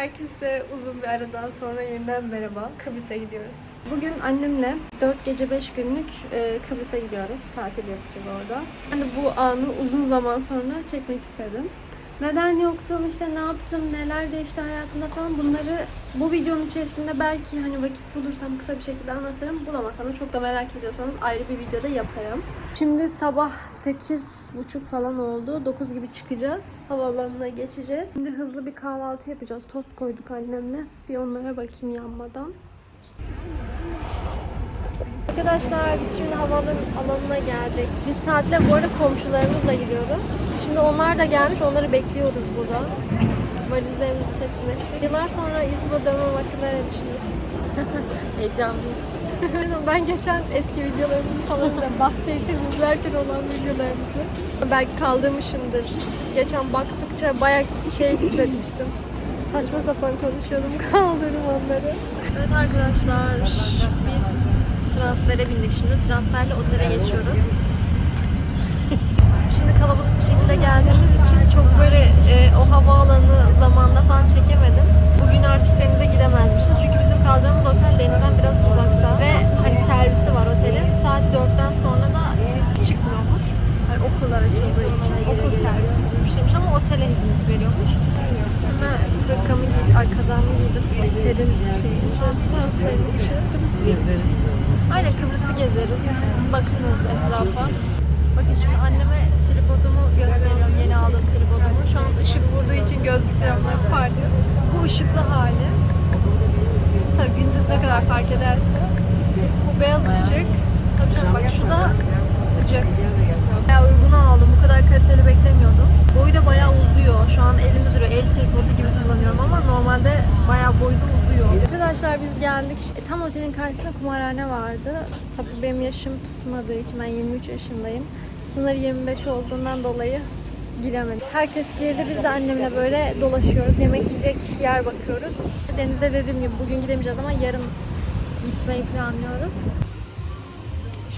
Herkese uzun bir aradan sonra yeniden merhaba. Kıbrıs'a gidiyoruz. Bugün annemle 4 gece 5 günlük e, Kıbrıs'a gidiyoruz. Tatil yapacağız orada. Ben de bu anı uzun zaman sonra çekmek istedim. Neden yoktum, işte ne yaptım, neler değişti hayatımda falan bunları bu videonun içerisinde belki hani vakit bulursam kısa bir şekilde anlatırım. Bulamazsam da çok da merak ediyorsanız ayrı bir videoda yaparım. Şimdi sabah 8.30 falan oldu. 9 gibi çıkacağız. Havaalanına geçeceğiz. Şimdi hızlı bir kahvaltı yapacağız. Tost koyduk annemle. Bir onlara bakayım yanmadan. Arkadaşlar biz şimdi havaalanı alanına geldik. Biz tatile bu arada komşularımızla gidiyoruz. Şimdi onlar da gelmiş, onları bekliyoruz burada. Valizlerimizi teslim. Yıllar sonra YouTube'a dönmem hakkında ne düşünüyorsun? Heyecanlıyım. ben geçen eski videolarımı falan da bahçeyi temizlerken olan videolarımızı belki kaldırmışımdır. Geçen baktıkça bayağı şey hissetmiştim. Saçma sapan konuşuyordum, kaldırdım onları. Evet arkadaşlar, biz transfere bindik şimdi. Transferle otele geçiyoruz. Şimdi kalabalık bir şekilde geldiğimiz için çok böyle e, o havaalanı zamanda falan çekemedim. Bugün artık denize gidemezmişiz. Çünkü bizim kalacağımız otel denizden biraz uzakta. Ve hani servisi var otelin. Saat 4'ten sonra da çıkmıyormuş. Hani okullar açıldığı için okul servisi gibi bir şeymiş ama otele hizmet veriyormuş. Hemen hırkamı giydim, ay kazağımı giydim. Serin şey için, transferin için. Kıbrıs'ı gezeriz. Aynen Kıbrıs'ı gezeriz. Bakınız etrafa. Bakın şimdi anneme tripodumu gösteriyorum. Yeni aldığım tripodumu. Şu an ışık vurduğu için gözlüklerim parlıyor. Bu ışıklı hali. Tabii gündüz ne kadar fark edersin. Bu beyaz ışık. Tabii canım bak şu da sıcak. Bayağı uygun aldım. Bu kadar kaliteli beklemiyordum. Boyu da bayağı uzuyor. Şu an elimde duruyor. El tripodu gibi kullanıyorum ama normalde bayağı boyu da uzuyor. Arkadaşlar biz geldik. E, Tam otelin karşısında kumarhane vardı. Tabii benim yaşım tutmadığı için ben 23 yaşındayım. Sınır 25 olduğundan dolayı giremedik. Herkes girdi. Biz de annemle böyle dolaşıyoruz. Yemek yiyecek yer bakıyoruz. Denize dediğim gibi bugün gidemeyeceğiz ama yarın gitmeyi planlıyoruz.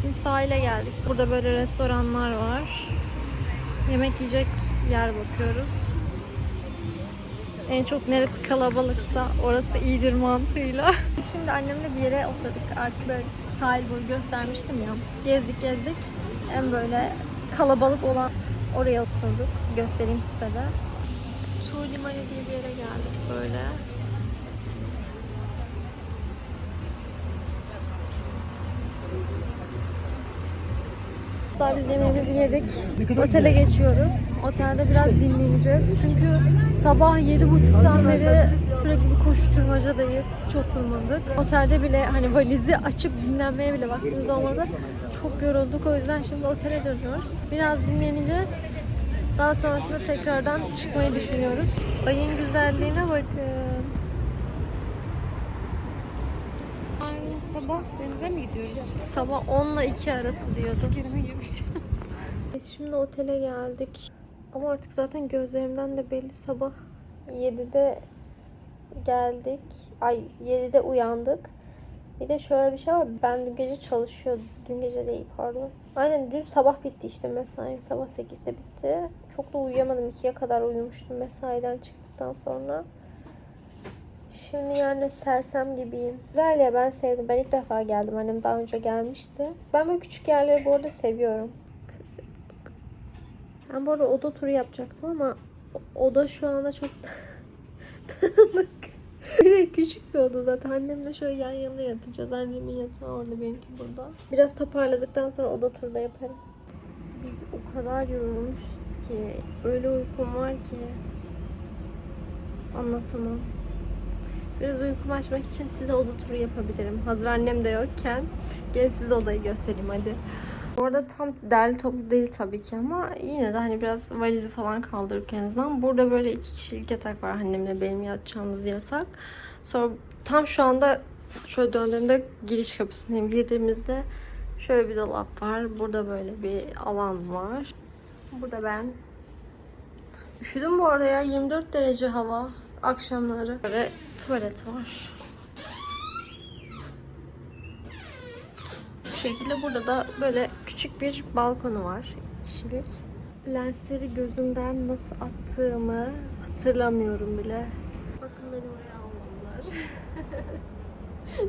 Şimdi sahile geldik. Burada böyle restoranlar var. Yemek yiyecek yer bakıyoruz. En çok neresi kalabalıksa orası iyidir mantığıyla. Şimdi annemle bir yere oturduk. Artık böyle sahil boyu göstermiştim ya. Gezdik gezdik. En böyle kalabalık olan oraya oturduk. Göstereyim size de. Su Limanı diye bir yere geldik böyle. Sonra biz yemeğimizi yedik. Otele geçiyoruz. Otelde biraz dinleneceğiz. Çünkü sabah 7.30'dan beri sürekli bir koşturmacadayız. Hiç oturmadık. Otelde bile hani valizi açıp dinlenmeye bile vaktimiz olmadı. Çok yorulduk. O yüzden şimdi otele dönüyoruz. Biraz dinleneceğiz. Daha sonrasında tekrardan çıkmayı düşünüyoruz. Ayın güzelliğine bakın. Yarın sabah denize mi gidiyoruz? Sabah 10 ile 2 arası diyordu. Girmiş. Biz şimdi otele geldik. Ama artık zaten gözlerimden de belli sabah 7'de geldik. Ay 7'de uyandık. Bir de şöyle bir şey var. Ben dün gece çalışıyordum. Dün gece değil pardon. Aynen dün sabah bitti işte mesaim. Sabah 8'de bitti. Çok da uyuyamadım. 2'ye kadar uyumuştum mesaiden çıktıktan sonra. Şimdi yani sersem gibiyim. Güzel ya ben sevdim. Ben ilk defa geldim. Annem daha önce gelmişti. Ben böyle küçük yerleri bu arada seviyorum. Ben bu arada oda turu yapacaktım ama oda şu anda çok dağınık. Bir de küçük bir oda zaten. Annemle şöyle yan yana yatacağız. Annemin yatağı orada, benimki burada. Biraz toparladıktan sonra oda turu da yaparım. Biz o kadar yorulmuşuz ki. Öyle uykum var ki. Anlatamam. Biraz uykumu açmak için size oda turu yapabilirim. Hazır annem de yokken. Gelin size odayı göstereyim hadi. Bu arada tam derli toplu değil tabii ki ama yine de hani biraz valizi falan kaldırıp en. Burada böyle iki kişilik yatak var annemle benim yatacağımız yatak. Sonra tam şu anda şöyle döndüğümde giriş kapısındayım. Girdiğimizde şöyle bir dolap var. Burada böyle bir alan var. Burada ben. Üşüdüm bu arada ya 24 derece hava akşamları. Böyle tuvalet var. Bu şekilde burada da böyle küçük bir balkonu var. Kişilik. Lensleri gözümden nasıl attığımı hatırlamıyorum bile. Bakın benim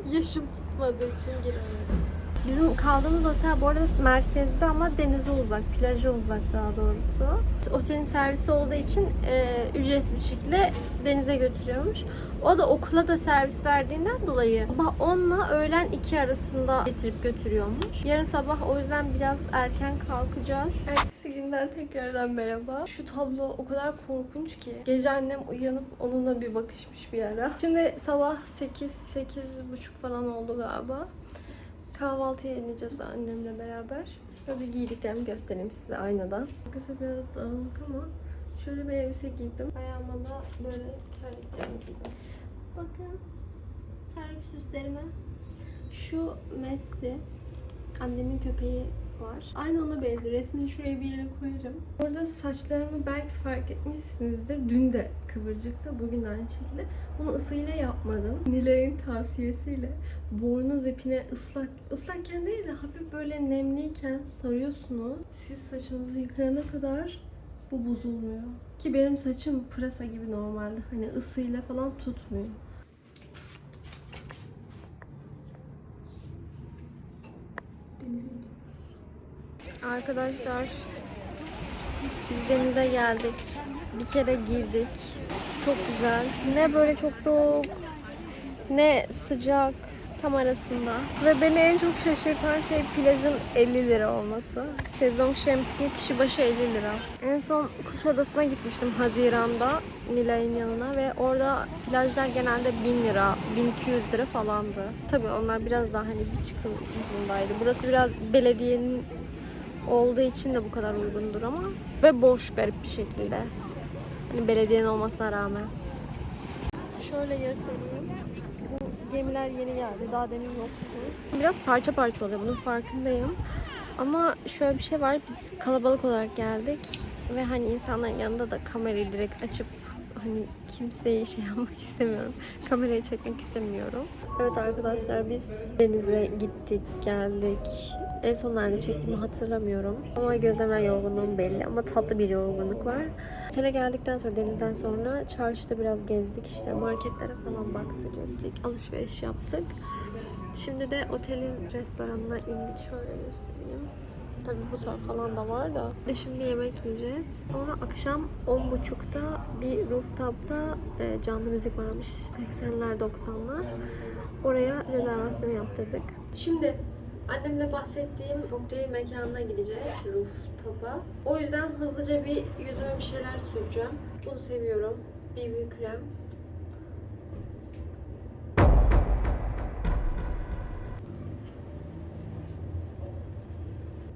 Yaşım tutmadığı için giremedim. Bizim kaldığımız otel bu arada merkezde ama denize uzak, plaja uzak daha doğrusu. Otelin servisi olduğu için e, ücretsiz bir şekilde denize götürüyormuş. O da okula da servis verdiğinden dolayı sabah 10 ile öğlen 2 arasında getirip götürüyormuş. Yarın sabah o yüzden biraz erken kalkacağız. Ertesi günden tekrardan merhaba. Şu tablo o kadar korkunç ki. Gece annem uyanıp onunla bir bakışmış bir ara. Şimdi sabah 8 8 buçuk falan oldu galiba. Kahvaltıya ineceğiz annemle beraber. Şöyle bir giydiklerimi göstereyim size aynadan. Arkası biraz dağınık ama şöyle bir elbise giydim. Ayağıma da böyle terliklerimi giydim. Bakın terlik süslerime. Şu Messi. Annemin köpeği var. Aynı ona benziyor. Resmini şuraya bir yere koyarım. Burada saçlarımı belki fark etmişsinizdir. Dün de kıvırcıktı. Bugün aynı şekilde. Bunu ısıyla yapmadım. Nilay'ın tavsiyesiyle bornoz ipine ıslak, ıslakken değil de hafif böyle nemliyken sarıyorsunuz. Siz saçınızı yıkayana kadar bu bozulmuyor. Ki benim saçım pırasa gibi normalde. Hani ısıyla falan tutmuyor. Gidiyoruz. Arkadaşlar biz denize geldik. Bir kere girdik. Çok güzel. Ne böyle çok soğuk ne sıcak tam arasında. Ve beni en çok şaşırtan şey plajın 50 lira olması. Şezlong şemsiye kişi başı 50 lira. En son Kuşadası'na gitmiştim Haziran'da Nilay'ın yanına ve orada plajlar genelde 1000 lira, 1200 lira falandı. Tabii onlar biraz daha hani bir çıkım ucundaydı. Burası biraz belediyenin olduğu için de bu kadar uygundur ama ve boş garip bir şekilde. Hani belediyenin olmasına rağmen. Şöyle göstereyim. Bu gemiler yeni geldi. Daha demin yoktu. Biraz parça parça oluyor. Bunun farkındayım. Ama şöyle bir şey var. Biz kalabalık olarak geldik. Ve hani insanların yanında da kamerayı direkt açıp hani kimseyi şey yapmak istemiyorum. Kamerayı çekmek istemiyorum. Evet arkadaşlar biz denize gittik, geldik. En son nerede çektiğimi hatırlamıyorum. Ama gözlemler yorgunluğum belli ama tatlı bir yorgunluk var. Otele geldikten sonra denizden sonra çarşıda biraz gezdik işte marketlere falan baktık ettik alışveriş yaptık. Şimdi de otelin restoranına indik şöyle göstereyim. Tabii bu taraf falan da var da. Ve şimdi yemek yiyeceğiz. Sonra akşam 10.30'da bir rooftop'ta e, canlı müzik varmış. 80'ler 90'lar. Oraya rezervasyon yaptırdık. Şimdi annemle bahsettiğim kokteyl mekanına gideceğiz. Rooftop'a. O yüzden hızlıca bir yüzüme bir şeyler süreceğim. Bunu seviyorum. BB krem.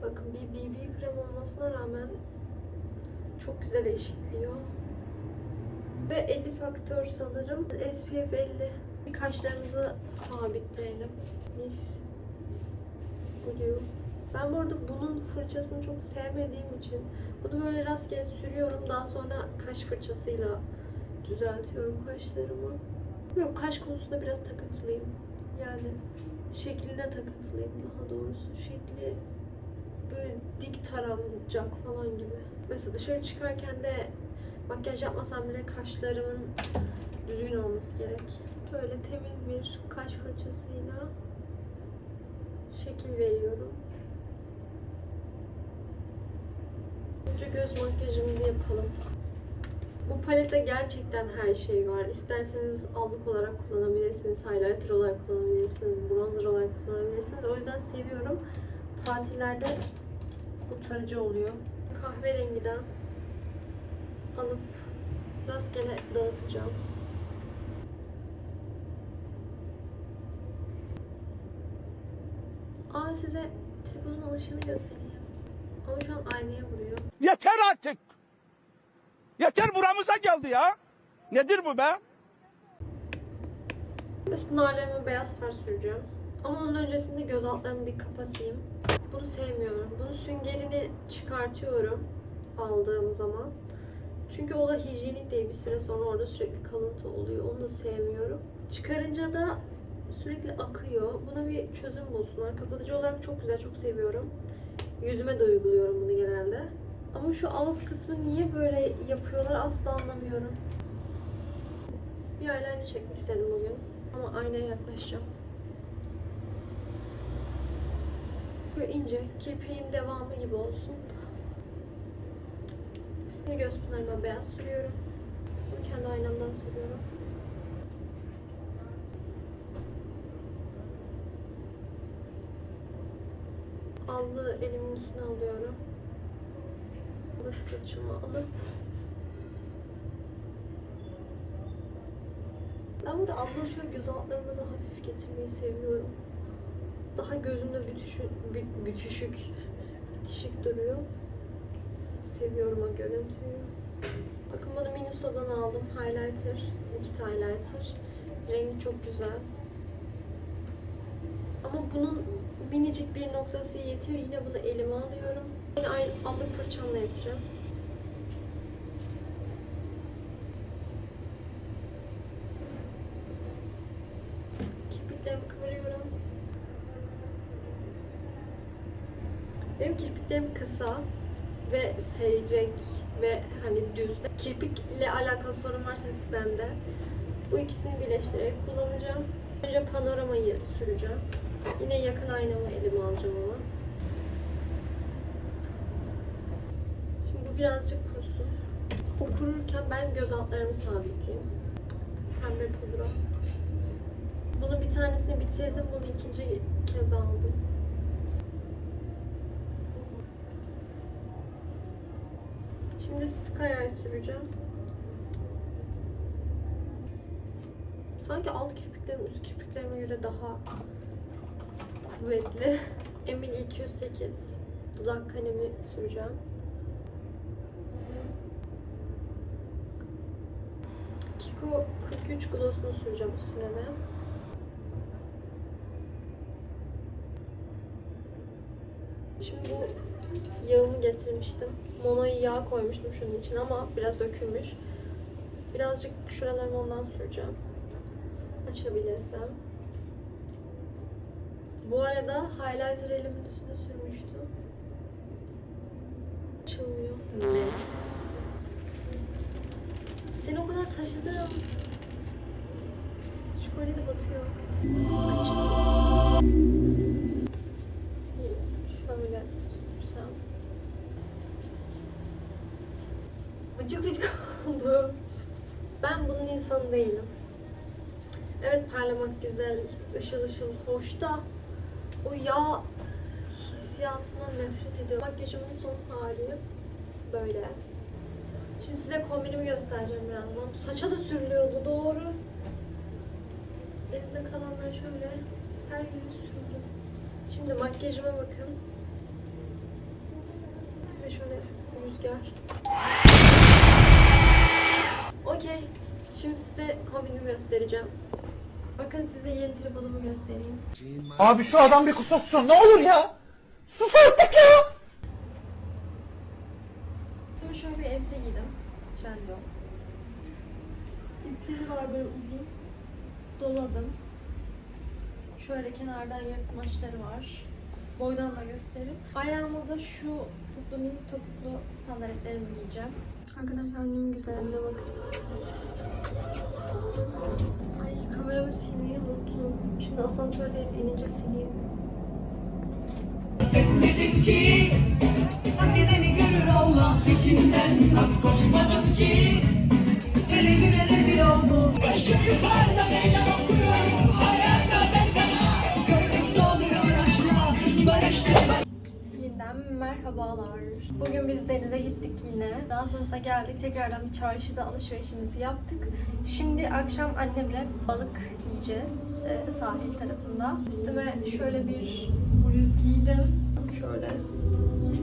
Bakın bir BB krem olmasına rağmen çok güzel eşitliyor. Ve 50 faktör sanırım. SPF 50. Kaşlarımızı sabitleyelim. Nice. Blue. Ben bu arada bunun fırçasını çok sevmediğim için bunu böyle rastgele sürüyorum. Daha sonra kaş fırçasıyla düzeltiyorum kaşlarımı. Bilmiyorum kaş konusunda biraz takıntılıyım. Yani şekline takıntılıyım daha doğrusu. Şekli böyle dik taranacak falan gibi. Mesela dışarı çıkarken de makyaj yapmasam bile kaşlarımın düzgün olması gerek. Böyle temiz bir kaş fırçasıyla şekil veriyorum. Önce göz makyajımızı yapalım. Bu palette gerçekten her şey var. İsterseniz allık olarak kullanabilirsiniz, highlighter olarak kullanabilirsiniz, bronzer olarak kullanabilirsiniz. O yüzden seviyorum. Tatillerde kurtarıcı oluyor. Kahverengiden alıp rastgele dağıtacağım. Aa size telefonun alışını göstereyim. Ama şu an aynaya vuruyor. Yeter artık. Yeter buramıza geldi ya. Nedir bu be? Üst pınarlarıma beyaz far süreceğim. Ama onun öncesinde göz altlarımı bir kapatayım. Bunu sevmiyorum. Bunun süngerini çıkartıyorum aldığım zaman. Çünkü o da hijyenik değil. Bir süre sonra orada sürekli kalıntı oluyor. Onu da sevmiyorum. Çıkarınca da sürekli akıyor. Buna bir çözüm bulsunlar. Kapatıcı olarak çok güzel, çok seviyorum. Yüzüme de uyguluyorum bunu genelde. Ama şu ağız kısmı niye böyle yapıyorlar asla anlamıyorum. Bir eyeliner çekmek istedim bugün. Ama aynaya yaklaşacağım. Böyle ince, kirpiğin devamı gibi olsun. Şimdi göz pınarıma beyaz sürüyorum. Bunu kendi aynamdan sürüyorum. Allığı elimin üstüne alıyorum. Allık fırçamı alıp Ben burada allığı şöyle göz altlarıma da hafif getirmeyi seviyorum. Daha gözümde bütüşük, bü- bütüşük, bitişik duruyor. Seviyorum o görüntüyü. Bakın bunu Miniso'dan aldım. Highlighter, Liquid Highlighter. Rengi çok güzel. Ama bunun minicik bir noktası yetiyor. Yine bunu elime alıyorum. Yine aynı allık fırçamla yapacağım. Kirpiklerimi kıvırıyorum. Benim kirpiklerim kısa ve seyrek ve hani düz. Kirpikle alakalı sorun varsa hepsi bende. Bu ikisini birleştirerek kullanacağım. Önce panoramayı süreceğim. Yine yakın aynamı elime alacağım ama. Şimdi bu birazcık kurusun. Bu kururken ben göz altlarımı sabitleyeyim. Pembe pudra. Bunu bir tanesini bitirdim. Bunu ikinci kez aldım. Şimdi Sky Eye süreceğim. Sanki alt kirpiklerim üst kirpiklerime göre daha kuvvetli. Emin 208 dudak kalemi süreceğim. Kiko 43 glossunu süreceğim üstüne de. Şimdi bu yağımı getirmiştim. Mono'yu yağ koymuştum şunun için ama biraz dökülmüş. Birazcık şuralarımı ondan süreceğim. Açabilirsem. Bu arada highlighter elimin üstüne sürmüştüm. Açılmıyor. Ne? Seni o kadar taşıdım. Şu kolye de batıyor. Açtım. Şöyle sürsem. Vıcık vıcık oldu. Ben bunun insanı değilim. Evet parlamak güzel, ışıl ışıl, hoş da o yağ hissiyatından nefret ediyorum. Makyajımın son hali böyle. Şimdi size kombinimi göstereceğim birazdan. Saça da sürülüyordu doğru. Elimde kalanlar şöyle her yeri sürdüm. Şimdi makyajıma bakın. De şöyle rüzgar. Okey. Şimdi size kombinimi göstereceğim. Bakın size yeni tripodumu göstereyim. Abi şu adam bir kusursun ne olur ya. Sus artık ya. Şimdi şöyle bir elbise giydim. Trendyol. İpleri var böyle uzun. Doladım. Şöyle kenardan yırtmaçları var. Boydan da göstereyim. Ayağıma da şu topuklu minik topuklu sandaletlerimi giyeceğim. Arkadaşlar annemin güzelliğine bakın. Ay kameramı silmeyi unuttum. Şimdi asansördeyiz inince sileyim. Etmedim ki Hak edeni görür Allah peşinden Az koşmadım ki Hele bir Başım yukarıda meydan merhabalar. Bugün biz denize gittik yine. Daha sonrasında geldik. Tekrardan bir çarşıda alışverişimizi yaptık. Şimdi akşam annemle balık yiyeceğiz e, sahil tarafında. Üstüme şöyle bir bluz giydim. Şöyle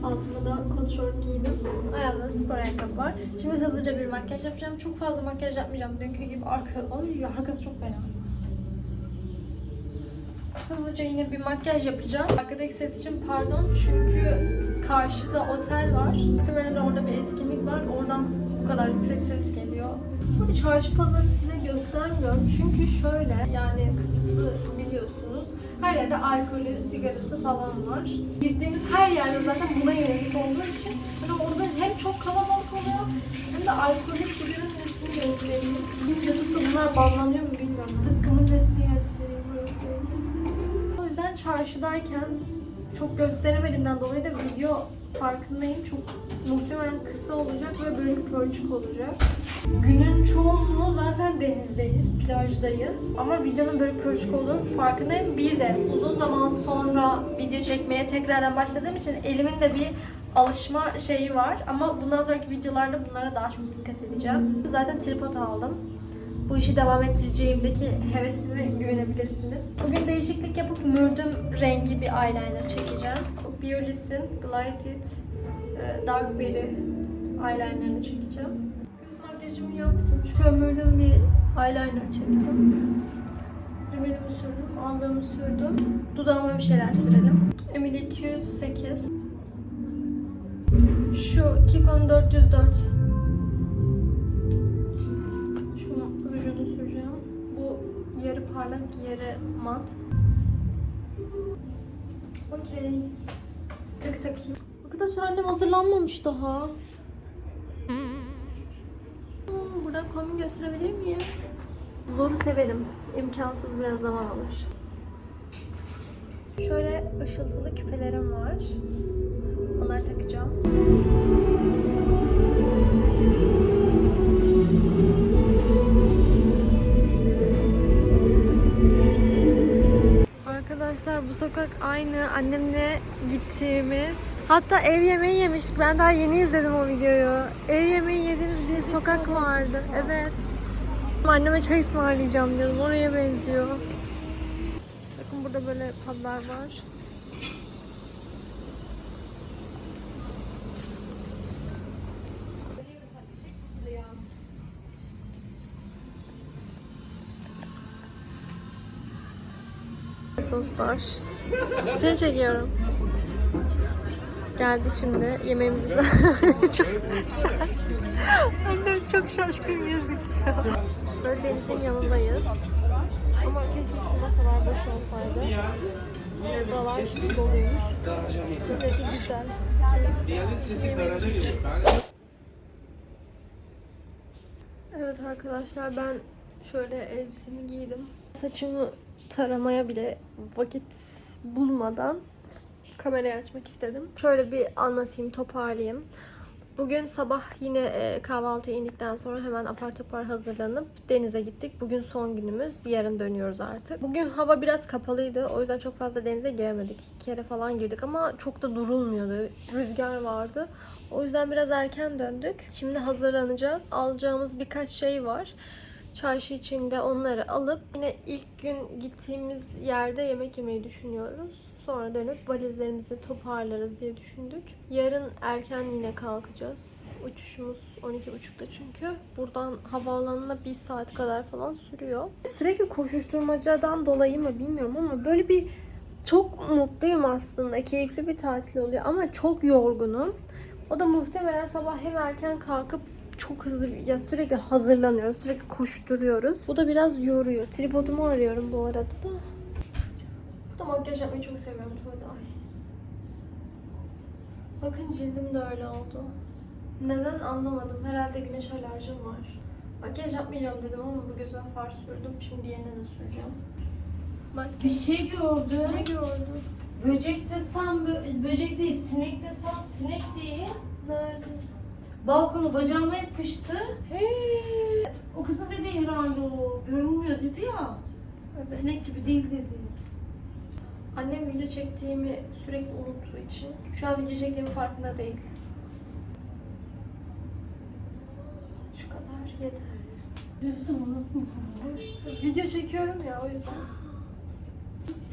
altıma da kot şort giydim. Ayağımda da spor ayakkabı var. Şimdi hızlıca bir makyaj yapacağım. Çok fazla makyaj yapmayacağım. Dünkü gibi arka... Ay arkası çok fena. Hızlıca yine bir makyaj yapacağım. Arkadaki ses için pardon çünkü karşıda otel var. Muhtemelen orada bir etkinlik var. Oradan bu kadar yüksek ses geliyor. Burada çarşı pazarı size göstermiyorum. Çünkü şöyle yani Kıbrıs'ı biliyorsunuz. Her yerde alkolü, sigarası falan var. Gittiğimiz her yerde zaten buna yönelik olduğu için böyle orada hem çok kalabalık oluyor hem de alkolü, sigaranın nesini gösteriyor. Bizim YouTube'da bunlar banlanıyor mu bilmiyorum. Zıkkımın nesini karşıdayken çok gösteremediğimden dolayı da video farkındayım. Çok muhtemelen kısa olacak ve bölük pörçük olacak. Günün çoğunluğu zaten denizdeyiz, plajdayız. Ama videonun bölük pörçük olduğunu farkındayım. Bir de uzun zaman sonra video çekmeye tekrardan başladığım için elimin de bir alışma şeyi var. Ama bundan sonraki videolarda bunlara daha çok dikkat edeceğim. Zaten tripod aldım bu işi devam ettireceğimdeki hevesime güvenebilirsiniz. Bugün değişiklik yapıp mürdüm rengi bir eyeliner çekeceğim. Biolis'in Glide e, Dark Berry eyelinerını çekeceğim. Göz makyajımı yaptım. Şu kömürdüm bir eyeliner çektim. Rimelimi sürdüm, aldığımı sürdüm. Dudağıma bir şeyler sürelim. Emily 208 Şu Kiko'nun 404 yarı mat. Okey. Tak takayım. Arkadaşlar annem hazırlanmamış daha. Hmm, buradan kombin gösterebilir miyim? Zoru severim. İmkansız biraz zaman alır. Şöyle ışıltılı küpelerim var. Onları takacağım. Sokak aynı annemle gittiğimiz Hatta ev yemeği yemiştik. Ben daha yeni izledim o videoyu. Ev yemeği yediğimiz bir sokak vardı. Evet. Anneme çay ısmarlayacağım diyordum. Oraya benziyor. Bakın burada böyle publar var. Dostlar. Seni çekiyorum. Geldik şimdi. Yemeğimizi çok şaş. Annem çok şaşkın gözüküyor. Böyle denizin yanındayız. Ama keşke şurada kadar boş olsaydı. Ve buralar doluymuş. Buradaki güzel. Evet arkadaşlar ben şöyle elbisemi giydim. Saçımı taramaya bile vakit bulmadan kamerayı açmak istedim. Şöyle bir anlatayım, toparlayayım. Bugün sabah yine e, kahvaltıya indikten sonra hemen apar topar hazırlanıp denize gittik. Bugün son günümüz. Yarın dönüyoruz artık. Bugün hava biraz kapalıydı. O yüzden çok fazla denize giremedik. İki kere falan girdik ama çok da durulmuyordu. Rüzgar vardı. O yüzden biraz erken döndük. Şimdi hazırlanacağız. Alacağımız birkaç şey var. Çarşı içinde onları alıp yine ilk gün gittiğimiz yerde yemek yemeyi düşünüyoruz. Sonra dönüp valizlerimizi toparlarız diye düşündük. Yarın erken yine kalkacağız. Uçuşumuz 12.30'da çünkü. Buradan havaalanına bir saat kadar falan sürüyor. Sürekli koşuşturmacadan dolayı mı bilmiyorum ama böyle bir çok mutluyum aslında. Keyifli bir tatil oluyor ama çok yorgunum. O da muhtemelen sabah hem erken kalkıp çok hızlı ya sürekli hazırlanıyoruz, sürekli koşturuyoruz. Bu da biraz yoruyor. Tripodumu arıyorum bu arada da. Bu da makyaj yapmayı çok seviyorum tuvalete. Ay. Bakın cildim de öyle oldu. Neden anlamadım. Herhalde güneş alerjim var. Makyaj yapmayacağım dedim ama bu gözüme far sürdüm. Şimdi diğerine de süreceğim. Bak Bir şey gördüm. ne gördüm? Böcek desem bö- böcek değil, sinek desem sinek değil. Nerede? Balkonu bacağıma yapıştı. Hey. O kızın dedi herhalde o. Görünmüyor dedi ya. Evet. Sinek gibi değil dedi. Annem video çektiğimi sürekli unuttuğu için şu an video çektiğimin farkında değil. Şu kadar yeterli. Video çekiyorum ya o yüzden.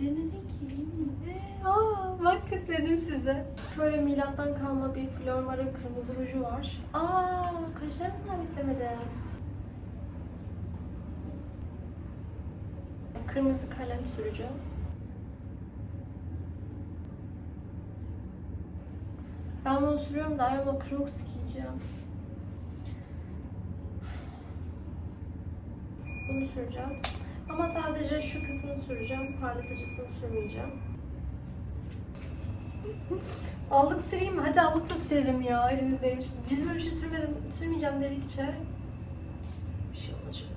Demedin ki. Ne? Aa, bakın dedim size. Şöyle milattan kalma bir Flormar'ın kırmızı ruju var. Aa, kaşlarımı sabitlemedim. Kırmızı kalem süreceğim. Ben bunu sürüyorum da ayağıma Crocs giyeceğim. Bunu süreceğim. Ama sadece şu kısmını süreceğim. Parlatıcısını sürmeyeceğim. Allık süreyim mi? Hadi allık da sürelim ya elimizdeymiş. Cildime bir şey sürmedim, sürmeyeceğim dedikçe. Bir şey olmaz. şöyle.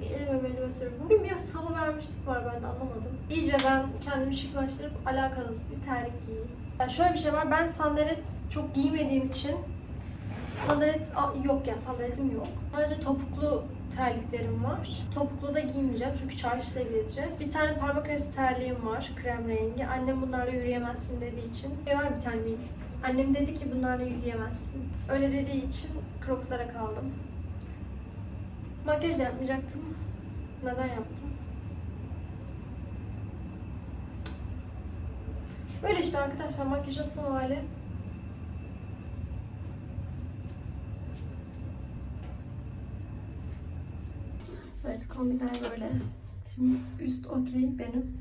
Bir elime belime gösteriyorum. Bugün bir salı vermişlik var ben de anlamadım. İyice ben kendimi şıklaştırıp alakasız bir terlik giyeyim. Yani şöyle bir şey var. Ben sandalet çok giymediğim için sandalet yok ya sandaletim yok. Sadece topuklu terliklerim var. Topuklu da giymeyeceğim çünkü çarşıda gideceğiz. Bir tane parmak arası terliğim var krem rengi. Annem bunlarla yürüyemezsin dediği için. Şey var bir tane miyim? Annem dedi ki bunlarla yürüyemezsin. Öyle dediği için Crocs'lara kaldım. Makyaj yapmayacaktım. Neden yaptım? Böyle işte arkadaşlar makyajın son hali. Evet kombinler böyle. Şimdi üst okey benim.